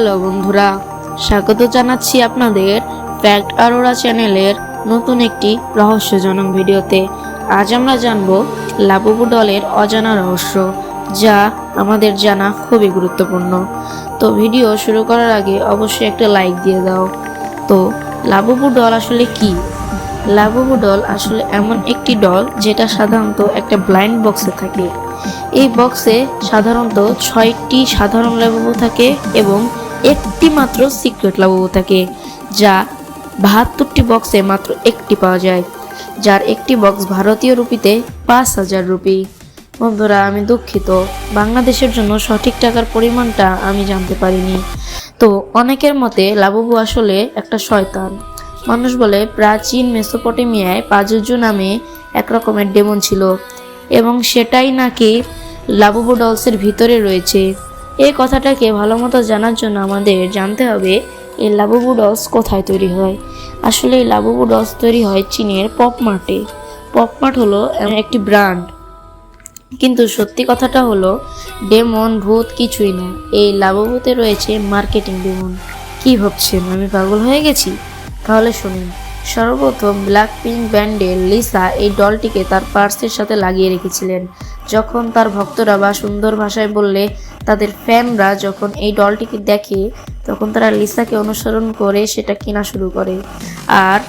Hello বন্ধুরা, স্বাগত জানাচ্ছি আপনাদের ফ্যাক্ট আরোরা চ্যানেলের নতুন একটি রহস্যজনক ভিডিওতে। আজ আমরা জানব লাবুবু দলের অজানা রহস্য, যা আমাদের জানা খুবই গুরুত্বপূর্ণ। তো ভিডিও শুরু করার আগে অবশ্যই একটা লাইক দিয়ে দাও। তো লাবুবু দল আসলে কি? লাবুবু দল আসলে এমন একটি দল যেটা সাধারণত একটা ব্লাইন্ড বক্সে থাকে। এই বক্সে সাধারণত ছয়টি সাধারণ লাবুবু থাকে এবং একটি মাত্র সিক্রেট লাবুবু থাকে, যা বাহাত্তরটি বক্সে মাত্র একটি পাওয়া যায়, যার একটি বক্স ভারতীয় রুপিতে পাঁচ হাজার রুপি। বন্ধুরা, আমি দুঃখিত। বাংলাদেশের জন্য সঠিক টাকার পরিমাণটা আমি জানতে পারিনি। তো, অনেকের মতে লাবুবু আসলে একটা শয়তান। মানুষ বলে, প্রাচীন মেসোপটেমিয়ায় পাজুজু নামে এক রকমের ডেমন ছিল, এবং সেটাই নাকি লাবুবু ডলসের ভিতরে রয়েছে। এই কথাটাকে ভালো মতো জানার জন্য আমাদের জানতে হবে এই লাবুবু ডলস কোথায় তৈরি হয়? আসলে এই লাবুবু ডলস তৈরি হয় চীনের পপ মার্টে। পপ মার্ট হলো একটি ব্র্যান্ড। কিন্তু সত্যি কথাটা হলো, ডেমন ভূত কিছুই না। এই লাবুবুতে রয়েছে মার্কেটিং ডেমন। কি ভাবছেন, আমি পাগল হয়ে গেছি? তাহলে শুনুন। সর্বপ্রথম ব্ল্যাক পিঙ্ক ব্যান্ডের লিসা এই ডলটিকে তার পার্সের সাথে লাগিয়ে রেখেছিলেন। যখন তার ভক্তরা বা সুন্দর ভাষায় বললে তাদের ফ্যানরা যখন এই ডলটিকে দেখে, তখন তারা লিসাকে অনুসরণ করে সেটা কেনা শুরু করে। আর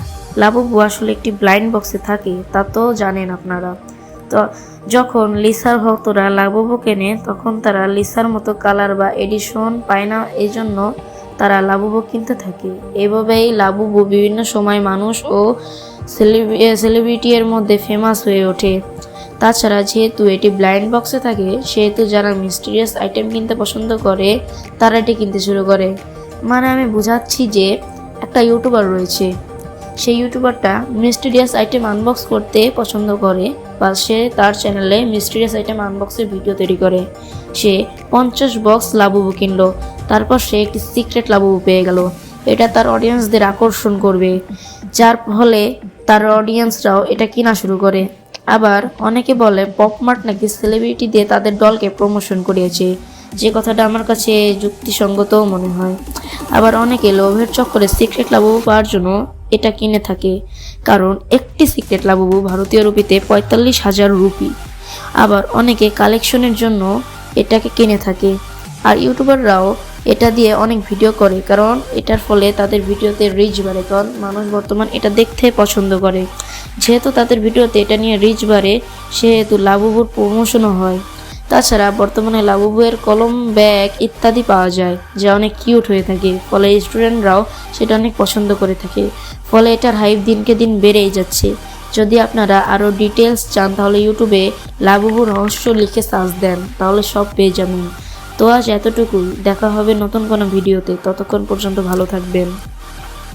লাবুবু আসলে একটি ব্লাইন্ড বক্সে থাকে, তা তো জানেন আপনারা। তো যখন লিসার ভক্তরা লাবুবু কেনে তখন তারা লিসার মতো কালার বা এডিশন পায় না এই জন্য তারা লাবুবু কিনতে থাকে। এভাবেই লাবুবু বিভিন্ন সময় মানুষ ও সেলিব্রিটি এর মধ্যে ফেমাস হয়ে ওঠে। তাছাড়া যেহেতু এটি ব্লাইন্ড বক্সে থাকে, সেহেতু যারা মিস্টিরিয়াস আইটেম কিনতে পছন্দ করে, তারা এটি কিনতে শুরু করে। মানে আমি বুঝাচ্ছি যে একটা ইউটিউবার রয়েছে। সেই ইউটিউবারটা মিস্টিরিয়াস আইটেম আনবক্স করতে পছন্দ করে বা সে তার চ্যানেলে মিস্টিরিয়াস আইটেম আনবক্সের ভিডিও তৈরি করে। সে পঞ্চাশ বক্স লাবুবু কিনলো। তারপর সে একটি সিক্রেট লাবুবু পেয়ে গেল। এটা তার অডিয়েন্সদের আকর্ষণ করবে, যার ফলে তার অডিয়েন্সরাও এটা কেনা শুরু করে। আবার অনেকে বলে পপমার্ট নাকি সেলিব্রিটি দিয়ে তাদের দলকে প্রমোশন করিয়েছে। যে কথাটা আমার কাছে যুক্তিসঙ্গতও মনে হয়। আবার অনেকে লোভের চক্করে সিক্রেট লাবুবু পাওয়ার জন্য এটা কিনে থাকে। কারণ একটি সিক্রেট লাবুবু ভারতীয় রুপিতে পঁয়তাল্লিশ হাজার রুপি। আবার অনেকে কালেকশনের জন্য এটাকে কিনে থাকে। আর ইউটিউবাররাও এটা দিয়ে অনেক ভিডিও করে, কারণ এটার ফলে তাদের ভিডিওতে রিচ বাড়ে, কারণ মানুষ বর্তমান এটা দেখতে পছন্দ করে। যেহেতু তাদের ভিডিওতে এটা নিয়ে রিচ বাড়ে, সেহেতু লাবুবুর প্রমোশনও হয়। তাছাড়া বর্তমানে লাবুবুয়ের কলম, ব্যাগ ইত্যাদি পাওয়া যায়, যা অনেক কিউট হয়ে থাকে। ফলে স্টুডেন্টরাও সেটা অনেক পছন্দ করে থাকে। ফলে এটার হাইপ দিনকে দিন বেড়েই যাচ্ছে। যদি আপনারা আরও ডিটেলস চান, তাহলে ইউটিউবে লাবুবু রহস্য লিখে সার্চ দেন, তাহলে সব পেয়ে যাবেন। তো আজ এতটুকুই দেখা হবে নতুন কোনো ভিডিওতে। ততক্ষণ পর্যন্ত ভালো থাকবেন।